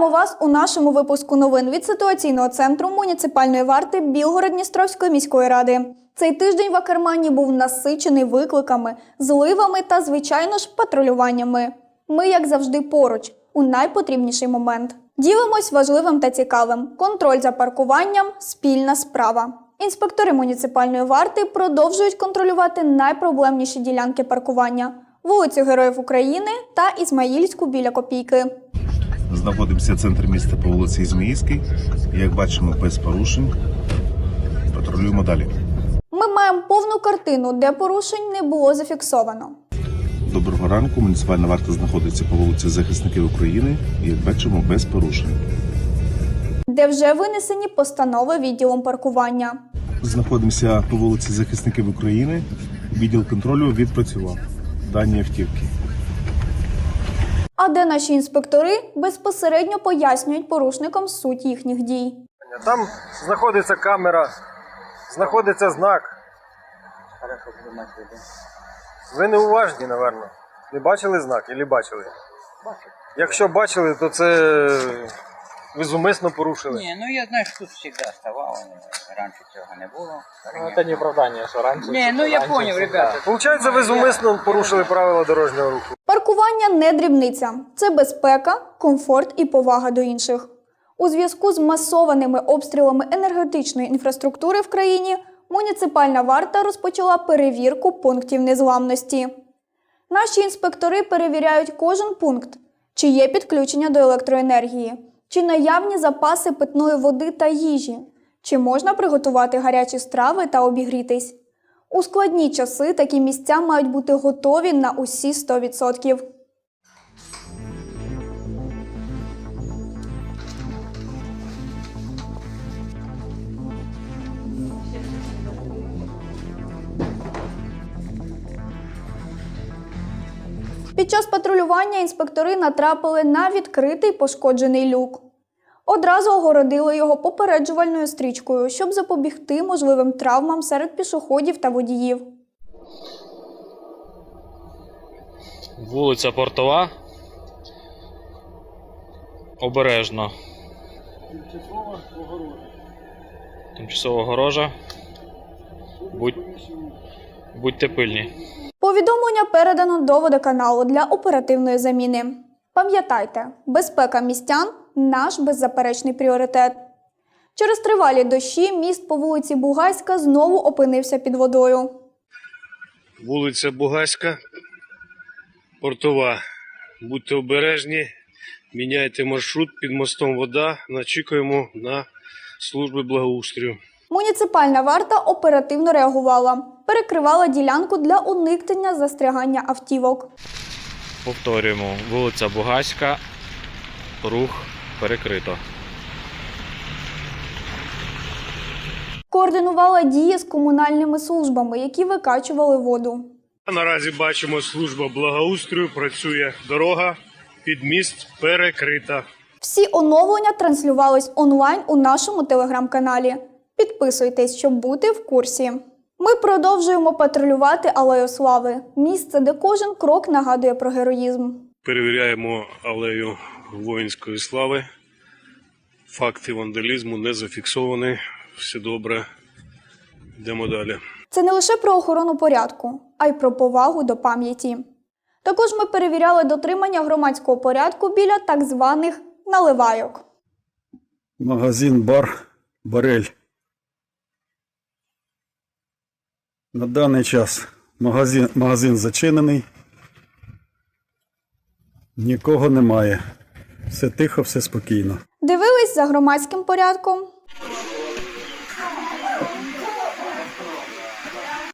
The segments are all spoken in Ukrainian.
Вітаємо вас у нашому випуску новин від ситуаційного центру муніципальної варти Білгород-Дністровської міської ради. Цей тиждень в Акермані був насичений викликами, зливами та, звичайно ж, патрулюваннями. Ми, як завжди, поруч у найпотрібніший момент. Ділимось важливим та цікавим. Контроль за паркуванням спільна справа. Інспектори муніципальної варти продовжують контролювати найпроблемніші ділянки паркування: вулицю Героїв України та Ізмаїльську біля Копійки. Знаходимося в центрі міста по вулиці Ізмаїльській. Як бачимо, без порушень. Патрулюємо далі. Ми маємо повну картину, де порушень не було зафіксовано. Доброго ранку. Муніципальна варта знаходиться по вулиці Захисників України. Як бачимо, без порушень. де вже винесені постанови відділом паркування. Знаходимося по вулиці Захисників України. Відділ контролю відпрацював дані автівки. А де наші інспектори безпосередньо пояснюють порушникам суть їхніх дій. Там знаходиться камера, знаходиться знак. Ви не уважні, напевно. Не бачили знак і бачили? Якщо бачили, то це ви зумисно порушили. Не, ну я знаю, что тут всегда оставало, раньше цього не було. Ну, это не оправдание, что раньше. Не, ну я всегда. ребята. Получається, ви зумисно порушили правила дорожнього руху. Паркування не дрібниця, це безпека, комфорт і повага до інших. У зв'язку з масованими обстрілами енергетичної інфраструктури в країні муніципальна варта розпочала перевірку пунктів незламності. Наші інспектори перевіряють кожен пункт, чи є підключення до електроенергії, чи наявні запаси питної води та їжі, чи можна приготувати гарячі страви та обігрітись. У складні часи такі місця мають бути готові на усі 100%. Під час патрулювання інспектори натрапили на відкритий пошкоджений люк. Одразу огородили його попереджувальною стрічкою, щоб запобігти можливим травмам серед пішоходів та водіїв. Вулиця Портова. Обережно. Тимчасова огорожа. Тимчасова Будь... Будьте пильні. Повідомлення передано до водоканалу для оперативної заміни. Пам'ятайте, безпека містян наш беззаперечний пріоритет. Через тривалі дощі міст по вулиці Бугайська знову опинився під водою. Вулиця Бугаська, Портова. Будьте обережні, міняйте маршрут під мостом вода. Начікуємо на служби благоустрою. Муніципальна варта оперативно реагувала, перекривала ділянку для уникнення застрягання автівок. Повторюємо. Вулиця Бугаська. Рух перекрито. Координувала дії з комунальними службами, які викачували воду. Наразі бачимо, служба благоустрою працює дорога під міст перекрита. Всі оновлення транслювались онлайн у нашому телеграм-каналі. Підписуйтесь, щоб бути в курсі. Ми продовжуємо патрулювати Алею Слави, місце, де кожен крок нагадує про героїзм. Перевіряємо алею воїнської слави. Факти вандалізму не зафіксовані. Все добре. Йдемо далі. Це не лише про охорону порядку, а й про повагу до пам'яті. Також ми перевіряли дотримання громадського порядку біля так званих наливайок. Магазин бар Барель. На даний час магазин, магазин зачинений. Нікого немає. Все тихо, все спокійно. Дивились за громадським порядком.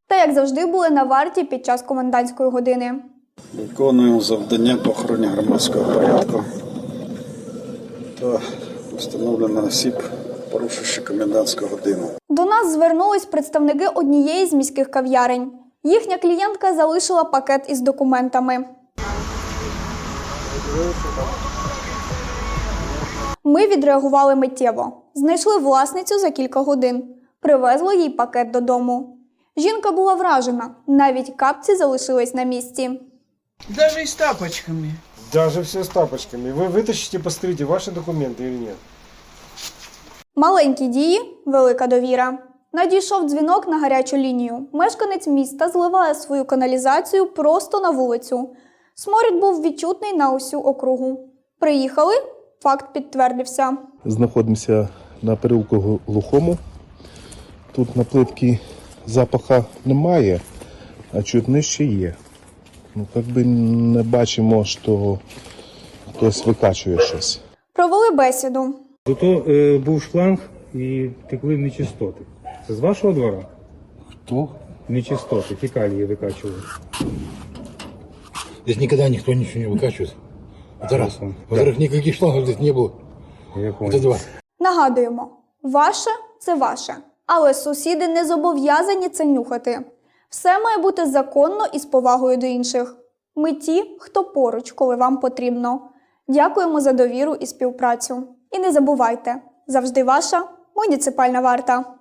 Та як завжди були на варті під час комендантської години. Виконуємо завдання по охороні громадського порядку та встановлено осіб, порушивши комендантську годину. До нас звернулись представники однієї з міських кав'ярень. Їхня клієнтка залишила пакет із документами. Ми відреагували миттєво. Знайшли власницю за кілька годин. Привезли їй пакет додому. Жінка була вражена, навіть капці залишились на місці. Даже и с тапочками. Даже все с тапочками. Вы вытащите, посмотрите, ваши документы или нет. Маленькі дії, велика довіра. Надійшов дзвінок на гарячу лінію. Мешканець міста зливає свою каналізацію просто на вулицю. Сморід був відчутний на усю округу. Приїхали, факт підтвердився. Знаходимося на переулку глухому. Тут на плитці запаха немає, а чуть нижче є. Ну, як би не бачимо, що хтось викачує щось. Провели бесіду. Зато е, був шланг і текли нечистоти. Це з вашого двора? Кто? Нечистоти, фекалії викачували. Здесь никогда никто ничего не выкачивает. Это раз. Ясно. Во-вторых, никаких шлангов здесь не было. Я Это понял. два. Нагадуємо, ваше це ваше, але сусіди не зобов'язані це нюхати. Все має бути законно і з повагою до інших. Ми ті, хто поруч, коли вам потрібно. Дякуємо за довіру і співпрацю. І не забувайте, завжди ваша муніципальна варта.